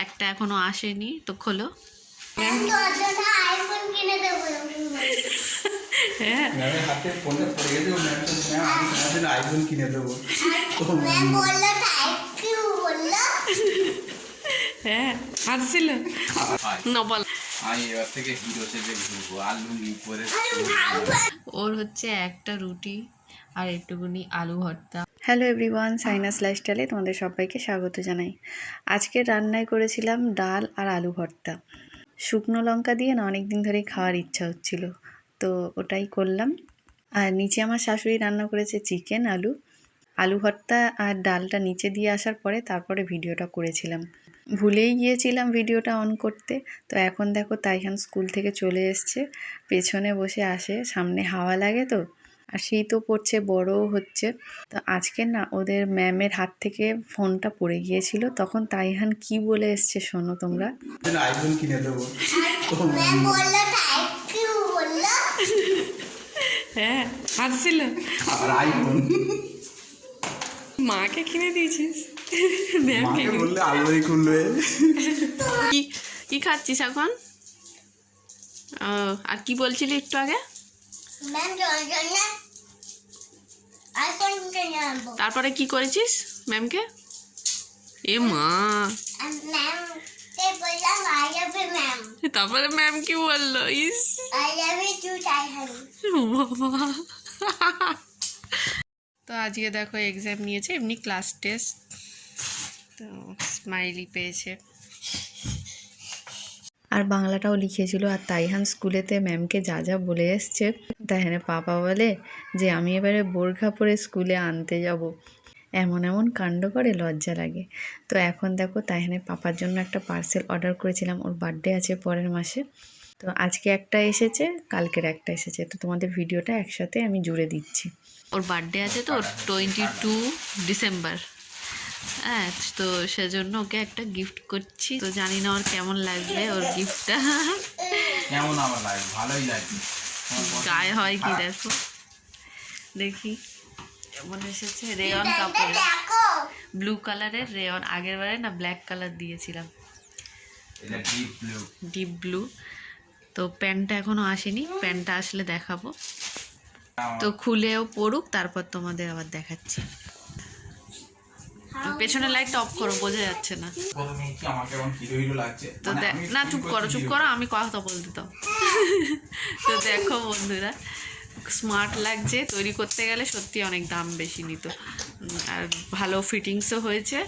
একটা এখনও আসেনি তো খোলো। হ্যাঁ। হ্যাঁ না বল। ওর হচ্ছে একটা রুটি। আর একটুকুনি আলু ভর্তা। হ্যালো এভরিওয়ান সাইনাস লাইফস্টাইলে তোমাদের সবাইকে স্বাগত জানাই। আজকে রান্নায় করেছিলাম ডাল আর আলু ভর্তা। শুকনো লঙ্কা দিয়ে না অনেক দিন ধরেই খাওয়ার ইচ্ছা হচ্ছিল, তো ওটাই করলাম। আর নিচে আমার শাশুড়ি রান্না করেছে চিকেন, আলু। আলু ভর্তা আর ডালটা নিচে দিয়ে আসার পরে তারপরে ভিডিওটা করেছিলাম। ভুলেই গিয়েছিলাম ভিডিওটা অন করতে, তো এখন দেখো তাইহান স্কুল থেকে চলে এসছে, পেছনে বসে আসে, সামনে হাওয়া লাগে তো। আর শীতও পড়ছে বড়ও হচ্ছে। তো আজকে না ওদের ম্যামের হাত থেকে ফোনটা পড়ে গিয়েছিল তখন তাইহান কি বলে এসছে শোনো তোমরা? আইফোন কিনে দেবো। ও ম্যাম বলল থ্যাংক ইউ বলল। হ্যাঁ হাসছিল আর আইফোন। মাকে কিনে দিয়েছিস? ম্যামকে বললে আলোই খুলবে কি কি খাচ্ছিস এখন? ও আর কি বলছিলি একটু আগে? তারপরে কি করেছিস ম্যামকে এ মা। তারপরে ম্যাম কি বলল? ইস। বাবা। তো আজকে দেখো এক্সাম নিয়েছে এমনি ক্লাস টেস্ট তো স্মাইলি পেয়েছে। আর বাংলাটাও লিখিয়েছিল আর তাইহান স্কুলেতে ম্যামকে যা যা বলে এসছে তাইহানে পাপা বলে যে, আমি এবারে বোরখা পরে স্কুলে আনতে যাব। এমন এমন কাণ্ড করে লজ্জা লাগে। তো এখন দেখো, তাইহানে পাপার জন্য একটা পার্সেল অর্ডার করেছিলাম। ওর বার্থডে আছে পরের মাসে। তো আজকে একটা এসেছে, কালকের একটা এসেছে। তো তোমাদের ভিডিওটা একসাথে আমি জুড়ে দিচ্ছি। ওর বার্থডে আছে তো টোয়েন্টি টু ডিসেম্বর হ্যাঁ তো সেজন্য ওকে একটা গিফট করছি। তো জানি না ওর কেমন লাগবে ওর গিফটটা কেমন আমার লাগে ভালোই লাগে গায়ে হয় কি দেখো। দেখি। এমন এসেছে? রেয়ন কাপড় ব্লু কালারের রেয়ন আগের বারে না ব্ল্যাক কালার দিয়েছিলাম। ডিপ ব্লু ডিপ ব্লু তো প্যান্টটা এখনও আসেনি। প্যান্টটা আসলে দেখাবো। তো খুলেও পড়ুক তারপর তোমাদের আবার দেখাচ্ছি। পেছনে লাইটটা অফ করো বোঝা যাচ্ছে না। তো মানে না চুপ করো চুপ করো আমি কথা বলতে দাও। তো দেখো বন্ধুরা স্মার্ট লাগছে তৈরি করতে গেলে সত্যি অনেক দাম বেশি নিত। আর ভালো ফিটিংসও হয়েছে।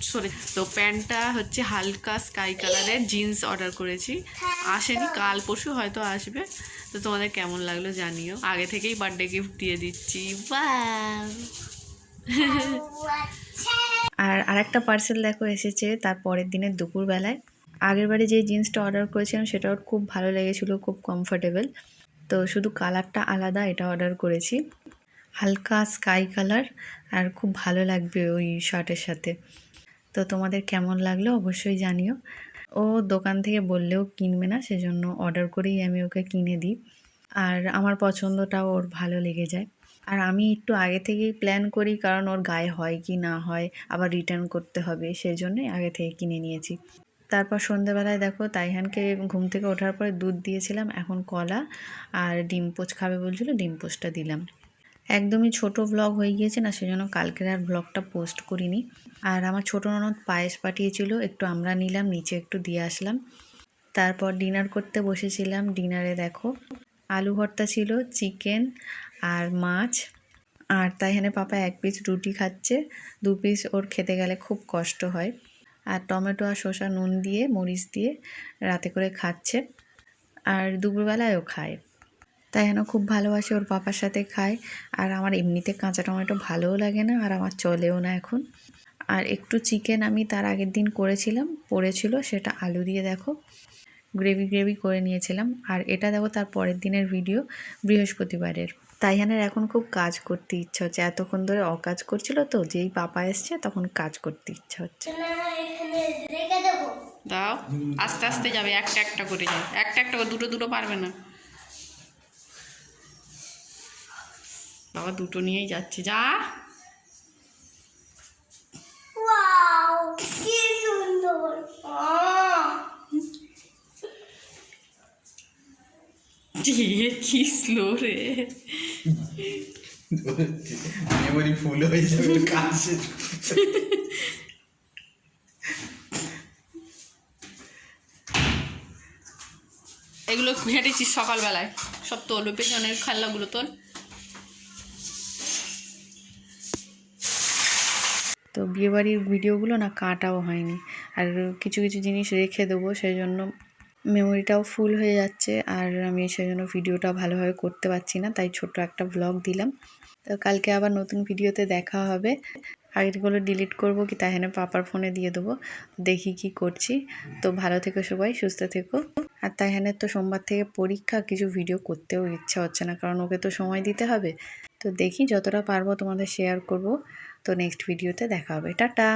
সরি তো প্যান্টটা হচ্ছে হালকা স্কাই কালারের জিন্স অর্ডার করেছি। আসেনি কাল পরশু হয়তো আসবে। তো তোমাদের কেমন লাগল জানিও। আগে থেকেই বার্থডে গিফট দিয়ে দিচ্ছি। বা আরেকটা পার্সেল দেখো এসেছে তার পরের দিনের দুপুরবেলায়। আগের বারে যে জিন্সটা অর্ডার করেছিলাম সেটা ওর খুব ভালো লেগেছিলো, খুব কমফোর্টেবল তো শুধু কালারটা আলাদা, এটা অর্ডার করেছি। হালকা স্কাই কালার আর খুব ভালো লাগবে ওই শার্টের সাথে। তো তোমাদের কেমন লাগল অবশ্যই জানিও। ও দোকান থেকে বললেও কিনবে না, সেজন্য অর্ডার করেই আমি ওকে কিনে দিই। আর আমার পছন্দটাও ওর ভালো লেগে যায়। আর আমি একটু আগে থেকেই প্ল্যান করি, কারণ ওর গায়ে হয় কি না হয়, আবার রিটার্ন করতে হবে, সেই জন্যই আগে থেকে কিনে নিয়েছি। তারপর সন্ধেবেলায় দেখো তাইহানকে ঘুম থেকে ওঠার পরে দুধ দিয়েছিলাম, এখন কলা আর ডিম পোচ খাবে বলছিল, ডিম পোচটা দিলাম। একদমই ছোট ব্লগ হয়ে গিয়েছে না, সেজন্য কালকের আর ব্লগটা পোস্ট করিনি। আর আমার ছোটো ননদ পায়েস পাঠিয়েছিল, একটু আমরা নিলাম, নিচে একটু দিয়ে আসলাম। তারপর ডিনার করতে বসেছিলাম ডিনারে দেখো আলু ভর্তা ছিল, চিকেন আর মাছ। আর তাই এখানে পাপা এক পিস রুটি খাচ্ছে, দু পিস ওর খেতে গেলে খুব কষ্ট হয়। আর টমেটো আর শসা নুন দিয়ে, মরিচ দিয়ে রাতে করে খাচ্ছে। আর দুপুরবেলায়ও খায়। তাই যেন খুব ভালোবাসে, ওর পাপার সাথে খায়। আর আমার এমনিতে কাঁচা টমেটো ভালোও লাগে না, আর আমার চলেও না এখন। আর একটু চিকেন আমি তার আগের দিন করেছিলাম, পড়েছিল, সেটা আলু দিয়ে দেখো। গ্রেভি গ্রেভি করে নিয়েছিলাম। আর এটা দেখো তার পরের দিনের ভিডিও, বৃহস্পতিবারের। তাইহানের এখন খুব কাজ করতে ইচ্ছা হচ্ছে। এতক্ষণ ধরে অকাজ করছিল তো, যেই পাপা এসছে তখন কাজ করতে ইচ্ছা হচ্ছে। দাও, আস্তে আস্তে যাবে, একটা একটা করে যাও একটা একটা দুটো দুটো পারবে না। বাবা দুটো নিয়েই যাচ্ছে, যা। দিয়ে কি স্লো রে মেমোরি ফুল হয়ে যাবে কাজ এগুলো ঘেঁটেছিস সকালবেলায়। সব তোল পেছনের খেলনাগুলো তোল তো বিয়েবাড়ির ভিডিওগুলো না কাটাও হয়নি। আর কিছু কিছু জিনিস রেখে দেবো সেই জন্য মেমোরিটাও ফুল হয়ে যাচ্ছে। আর আমি সেই জন্য ভিডিওটা ভালোভাবে করতে পারছি না, তাই ছোট একটা ব্লগ দিলাম। তো কালকে আবার নতুন ভিডিওতে দেখা হবে। আগেরগুলো ডিলিট করব কি তাহলে পাপার ফোনে দিয়ে দেবো। দেখি কি করছি। তো ভালো থেকো সবাই, সুস্থ থেকো। আর তাইহানের তো সোমবার থেকে পরীক্ষা, কিছু ভিডিও করতেও ইচ্ছা হচ্ছে না, কারণ ওকে তো সময় দিতে হবে। তো দেখি যতটা পারব তোমাদের শেয়ার করব। তো নেক্সট ভিডিওতে দেখা হবে। টাটা!